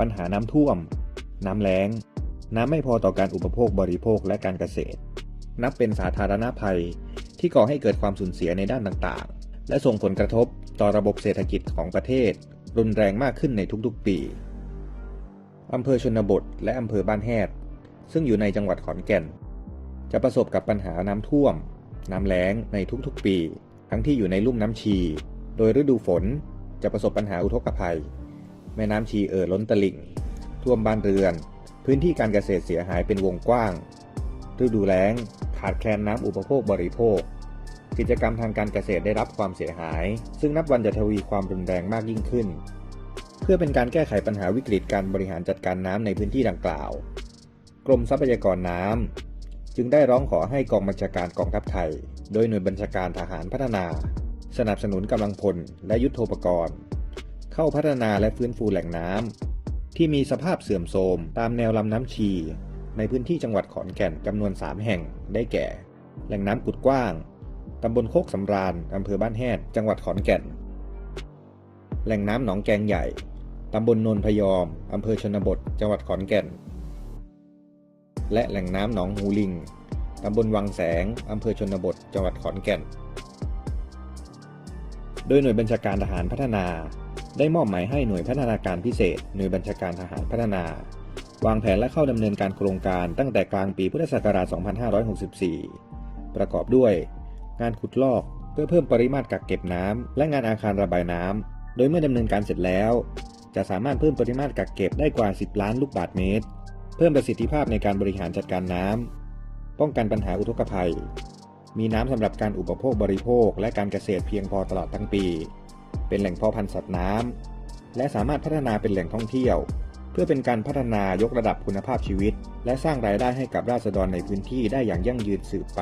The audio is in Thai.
ปัญหาน้ำท่วม น้ำแล้ง น้ำไม่พอต่อการอุปโภคบริโภคและการเกษตร นับเป็นสาธารณภัยที่ก่อให้เกิดความสูญเสียในด้านต่างๆ และส่งผลกระทบต่อระบบเศรษฐกิจของประเทศ รุนแรงมากขึ้นในทุกๆ ปี อำเภอชนบทและอำเภอบ้านแฮดซึ่งอยู่ในจังหวัดขอนแก่น จะประสบกับปัญหาน้ำท่วม น้ำแล้งในทุกๆ ปี ทั้งที่อยู่ในลุ่มน้ำชี โดยฤดูฝนจะประสบปัญหาอุทกภัย แม่น้ำชีเอ่อล้นตลิ่ง ท่วมบ้านเรือน พื้นที่การเกษตรเสียหายเป็นวงกว้าง ฤดูแล้ง ขาดแคลนน้ำอุปโภคบริโภค กิจกรรมทางการเกษตรได้รับความเสียหาย ซึ่งนับวันจะทวีความรุนแรงมากยิ่งขึ้น เพื่อเป็นการแก้ไขปัญหาวิกฤตการบริหารจัดการน้ำในพื้นที่ดังกล่าว กรมทรัพยากรน้ำจึงได้ร้องขอให้กองบัญชาการกองทัพไทย โดยหน่วยบัญชาการทหารพัฒนา สนับสนุนกำลังพลและยุทโธปกรณ์ เข้าพัฒนาและฟื้นฟูแหล่งน้ำที่มีสภาพเสื่อมโทรมตามแนวลำน้ำชี ในพื้นที่จังหวัดขอนแก่นจำนวน 3 แห่งได้แก่ แหล่งน้ำกุดกว้างตำบลโคกสำราญอำเภอบ้านแฮดจังหวัดขอนแก่น แหล่งน้ำหนองแกงใหญ่ตำบลนนพยอมอำเภอชนบท จังหวัดขอนแก่น และแหล่งน้ำหนองหูลิงตำบลวังแสงอำเภอชนบท จังหวัดขอนแก่น โดยหน่วยบัญชาการทหารพัฒนา ได้มอบหมายให้หน่วยพัฒนาการพิเศษ หน่วยบัญชาการทหารพัฒนา วางแผนและเข้าดำเนินการโครงการตั้งแต่กลางปีพุทธศักราช 2564 ประกอบด้วย งานขุดลอกเพื่อเพิ่มปริมาตรกักเก็บน้ำและงานอาคารระบายน้ำโดยเมื่อดำเนินการเสร็จแล้ว จะสามารถเพิ่มปริมาตรกักเก็บได้กว่า 10 ล้านลูกบาศก์เมตร เพิ่มประสิทธิภาพในการบริหารจัดการน้ำป้องกันปัญหาอุทกภัย มีน้ำสำหรับการอุปโภคบริโภค และการเกษตรเพียงพอตลอดทั้งปี เป็นแหล่งเพาะพันธุ์สัตว์น้ำและสามารถพัฒนาเป็นแหล่งท่องเที่ยว เพื่อเป็นการพัฒนายกระดับคุณภาพชีวิต และสร้างรายได้ให้กับราษฎรในพื้นที่ได้อย่างยั่งยืนสืบไป